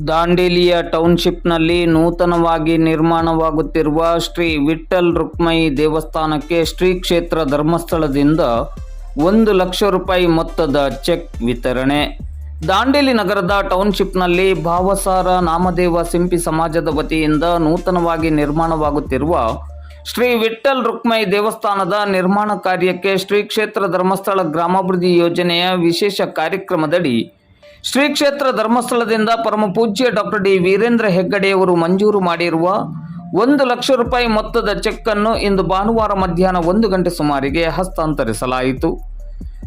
ದಾಂಡೇಲಿಯ ಟೌನ್ಶಿಪ್ನಲ್ಲಿ ನೂತನವಾಗಿ ನಿರ್ಮಾಣವಾಗುತ್ತಿರುವ ಶ್ರೀ ವಿಠಲ್ ರುಕ್ಮಯಿ ದೇವಸ್ಥಾನಕ್ಕೆ ಶ್ರೀ ಕ್ಷೇತ್ರ ಧರ್ಮಸ್ಥಳದಿಂದ ಒಂದು ಲಕ್ಷ ರೂಪಾಯಿ ಮೊತ್ತದ ಚೆಕ್ ವಿತರಣೆ. ದಾಂಡೇಲಿ ನಗರದ ಟೌನ್ಶಿಪ್ನಲ್ಲಿ ಭಾವಸಾರ ನಾಮದೇವ ಸಿಂಪಿ ಸಮಾಜದ ವತಿಯಿಂದ ನೂತನವಾಗಿ ನಿರ್ಮಾಣವಾಗುತ್ತಿರುವ ಶ್ರೀ ವಿಠಲ್ ರುಕ್ಮಯಿ ದೇವಸ್ಥಾನದ ನಿರ್ಮಾಣ ಕಾರ್ಯಕ್ಕೆ ಶ್ರೀ ಕ್ಷೇತ್ರ ಧರ್ಮಸ್ಥಳ ಗ್ರಾಮಾಭಿವೃದ್ಧಿ ಯೋಜನೆಯ ವಿಶೇಷ ಕಾರ್ಯಕ್ರಮದಡಿ ಶ್ರೀ ಕ್ಷೇತ್ರ ಧರ್ಮಸ್ಥಳದಿಂದ ಪರಮ ಪೂಜ್ಯ ಡಾಕ್ಟರ್ ಡಿ ವೀರೇಂದ್ರ ಹೆಗ್ಗಡೆಯವರು ಮಂಜೂರು ಮಾಡಿರುವ ಒಂದು ಲಕ್ಷ ರೂಪಾಯಿ ಮೊತ್ತದ ಚೆಕ್ ಅನ್ನು ಇಂದು ಭಾನುವಾರ ಮಧ್ಯಾಹ್ನ ಒಂದು ಗಂಟೆ ಸುಮಾರಿಗೆ ಹಸ್ತಾಂತರಿಸಲಾಯಿತು.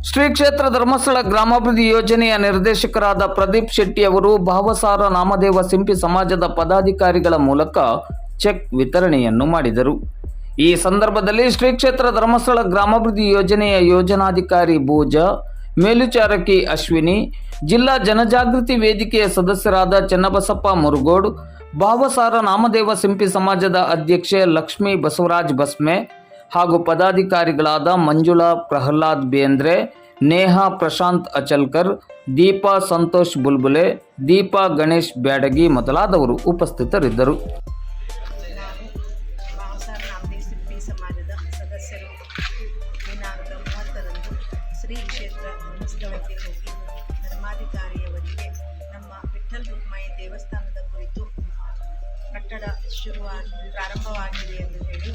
ಶ್ರೀ ಕ್ಷೇತ್ರ ಧರ್ಮಸ್ಥಳ ಗ್ರಾಮಾಭಿವೃದ್ಧಿ ಯೋಜನೆಯ ನಿರ್ದೇಶಕರಾದ ಪ್ರದೀಪ್ ಶೆಟ್ಟಿ ಅವರು ಭಾವಸಾರ ನಾಮದೇವ ಸಿಂಪಿ ಸಮಾಜದ ಪದಾಧಿಕಾರಿಗಳ ಮೂಲಕ ಚೆಕ್ ವಿತರಣೆಯನ್ನು ಮಾಡಿದರು. ಈ ಸಂದರ್ಭದಲ್ಲಿ ಶ್ರೀ ಕ್ಷೇತ್ರ ಧರ್ಮಸ್ಥಳ ಗ್ರಾಮಾಭಿವೃದ್ಧಿ ಯೋಜನೆಯ ಯೋಜನಾಧಿಕಾರಿ ಭೋಜ ಮೇಲುಚಾರಕಿ ಅಶ್ವಿನಿ, ಜಿಲ್ಲಾ ಜನಜಾಗೃತಿ ವೇದಿಕೆಯ ಸದಸ್ಯರಾದ ಚನ್ನಬಸಪ್ಪ ಮುರುಗೋಡು, ಭಾವಸಾರ ನಾಮದೇವ ಸಿಂಪಿ ಸಮಾಜದ ಅಧ್ಯಕ್ಷೆ ಲಕ್ಷ್ಮೀ ಬಸವರಾಜ್ ಬಸ್ಮೆ ಹಾಗೂ ಪದಾಧಿಕಾರಿಗಳಾದ ಮಂಜುಳಾ ಪ್ರಹ್ಲಾದ್ ಬೇಂದ್ರೆ, ನೇಹಾ ಪ್ರಶಾಂತ್ ಅಚಲ್ಕರ್, ದೀಪಾ ಸಂತೋಷ್ ಬುಲ್ಬುಲೆ, ದೀಪಾ ಗಣೇಶ್ ಬ್ಯಾಡಗಿ ಮೊದಲಾದವರು ಉಪಸ್ಥಿತರಿದ್ದರು. ಶ್ರೀ ಕ್ಷೇತ್ರ ಧರ್ಮಸ್ಥಳಕ್ಕೆ ಹೋಗಿ ಧರ್ಮಾಧಿಕಾರಿಯವರಿಗೆ ನಮ್ಮ ವಿಠಲ್ ರುಕ್ಮಾಯಿ ದೇವಸ್ಥಾನದ ಕುರಿತು ಕಟ್ಟಡ ಶುರುವಾಗಿ ಪ್ರಾರಂಭವಾಗಿದೆ ಎಂದು ಹೇಳಿ